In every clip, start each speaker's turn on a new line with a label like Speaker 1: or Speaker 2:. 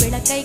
Speaker 1: விளக்கை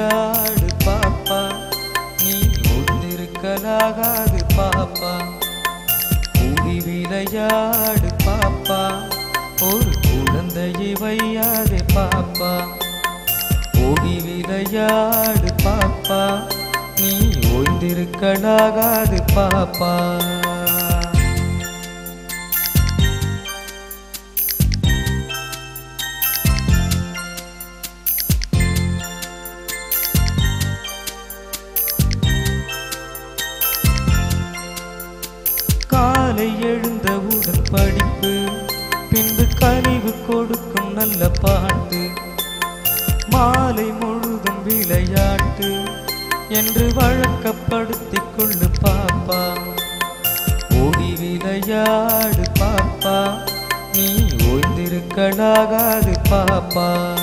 Speaker 2: விளையாடு பாப்பா. நீ ஒன்றிருக்கலாகாது பாப்பா. கூடி விளையாடு பாப்பா. ஒரு குழந்தையை வையாதே பாப்பா. ஓடி விளையாடு பாப்பா. நீ ஓய்ந்திருக்கலாகாது பாப்பா. சில பாட்டு மாலை முழுதும் விளையாட்டு என்று வழக்கப்படுத்திக் கொள்ளு பாப்பா. ஓடி விளையாடு பாப்பா. நீ ஓய்ந்திருக்கலாகாது பாப்பா.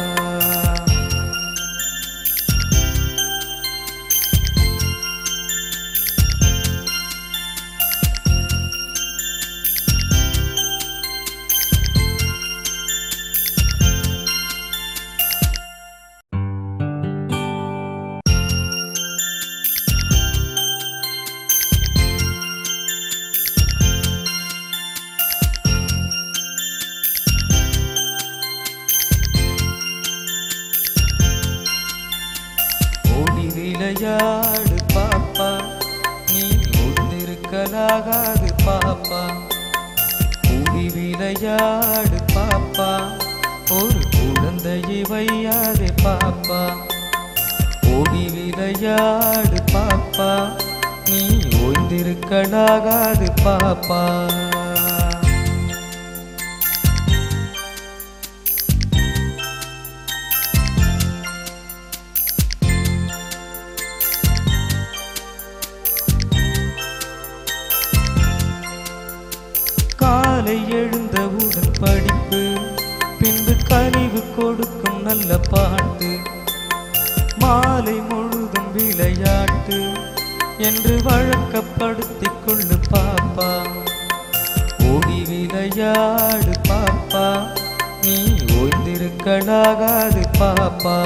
Speaker 2: மயில பாட்டு மாலை முழுதும் விளையாட்டு என்று வழக்கப்படுத்திக் கொள்ளு பாப்பா. ஓடி விளையாடு பாப்பா நீ ஒந்திருக்கலாகாது பாப்பா.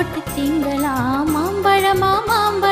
Speaker 2: போட்டு திங்களாம் மாம்பழமா மாம்பழம்